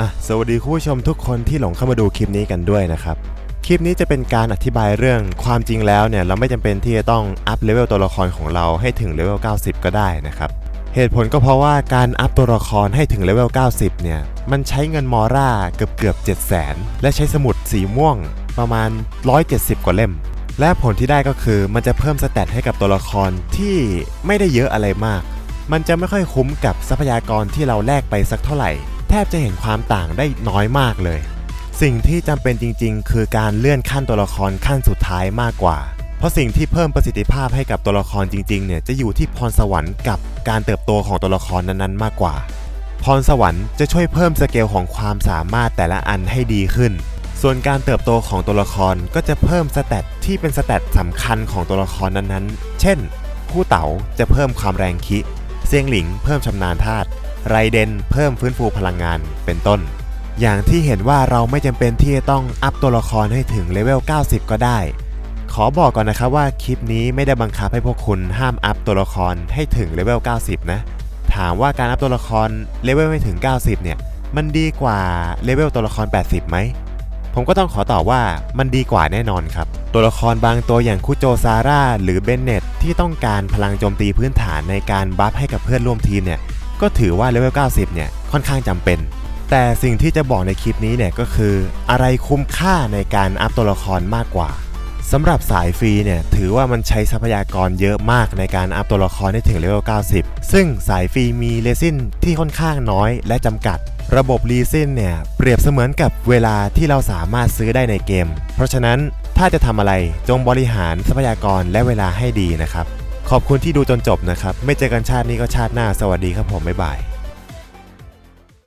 อะสวัสดีคุณผู้ชมทุกคนที่หลงเข้ามาดูคลิปนี้กันด้วยนะครับ คลิปนี้จะเป็นการอธิบายเรื่องความจริงแล้วเนี่ยเราไม่จำเป็นที่จะต้องอัพเลเวลตัวละครของเราให้ถึงเลเวล 90 ก็ได้นะครับ เหตุผลก็เพราะว่าการอัพตัวละครให้ถึงเลเวล 90 เนี่ยมันใช้เงินมอร่าเกือบเกือบ7 0 0 0 0 และใช้สมุดสีม่วงประมาณ 170 กว่าเล่ม และผลที่ได้ก็คือมันจะเพิ่มสเตตให้กับตัวละครที่ไม่ได้เยอะอะไรมาก มันจะไม่ค่อยคุ้มกับทรัพยากรที่เราแลกไปสักเท่าไหร่ แทบจะเห็นความต่างได้น้อยมากเลย สิ่งที่จำเป็นจริง ๆ คือการเลื่อนขั้นตัวละครขั้นสุดท้ายมากกว่า เพราะสิ่งที่เพิ่มประสิทธิภาพให้กับตัวละครจริงๆเนี่ยจะอยู่ที่พรสวรรค์กับการเติบโตของตัวละครนั้นๆ มากกว่า พรสวรรค์จะช่วยเพิ่มสเกลของความสามารถแต่ละอันให้ดีขึ้น ส่วนการเติบโตของตัวละครก็จะเพิ่มสเตตที่เป็นสเตตสำคัญของตัวละครนั้นๆ เช่นผู้เต๋าจะเพิ่มความแรงคิเซียงหลิงเพิ่มชำนาญธาตุ ไรเดนเพิ่มฟื้นฟูพลังงานเป็นต้น อย่างที่เห็นว่าเราไม่จำเป็นที่จะต้องอัพตัวละครให้ถึงเลเวล 90 ก็ได้ ขอบอกก่อนนะครับว่าคลิปนี้ไม่ได้บังคับให้พวกคุณห้ามอัพตัวละครให้ถึงเลเวล 90 นะ ถามว่าการอัพตัวละครเลเวลไม่ถึง 90 เนี่ย มันดีกว่าเลเวลตัวละคร 80 ไหมผมก็ต้องขอตอบว่ามันดีกว่าแน่นอนครับ ตัวละครบางตัวอย่างคุโจซาร่าหรือเบนเน็ตที่ต้องการพลังโจมตีพื้นฐานในการบัฟให้กับเพื่อนร่วมทีมเนี่ย ก็ถือว่าเลเวล 90 เนี่ย ค่อนข้างจำเป็น แต่สิ่งที่จะบอกในคลิปนี้เนี่ยก็คือ อะไรคุ้มค่าในการอัพตัวละครมากกว่าสำหรับสายฟรีเนี่ยถือว่ามันใช้ทรัพยากรเยอะมากในการอัพตัวละครให้ถึงเลเวล 90 ซึ่งสายฟรีมีเลซินที่ค่อนข้างน้อยและจำกัด ระบบรีซินเนี่ยเปรียบเสมือนกับเวลาที่เราสามารถซื้อได้ในเกม เพราะฉะนั้นถ้าจะทำอะไรจงบริหารทรัพยากรและเวลาให้ดีนะครับ ขอบคุณที่ดูจนจบนะครับ ไม่เจอกันชาตินี้ก็ชาติหน้า สวัสดีครับผม บ๊ายบาย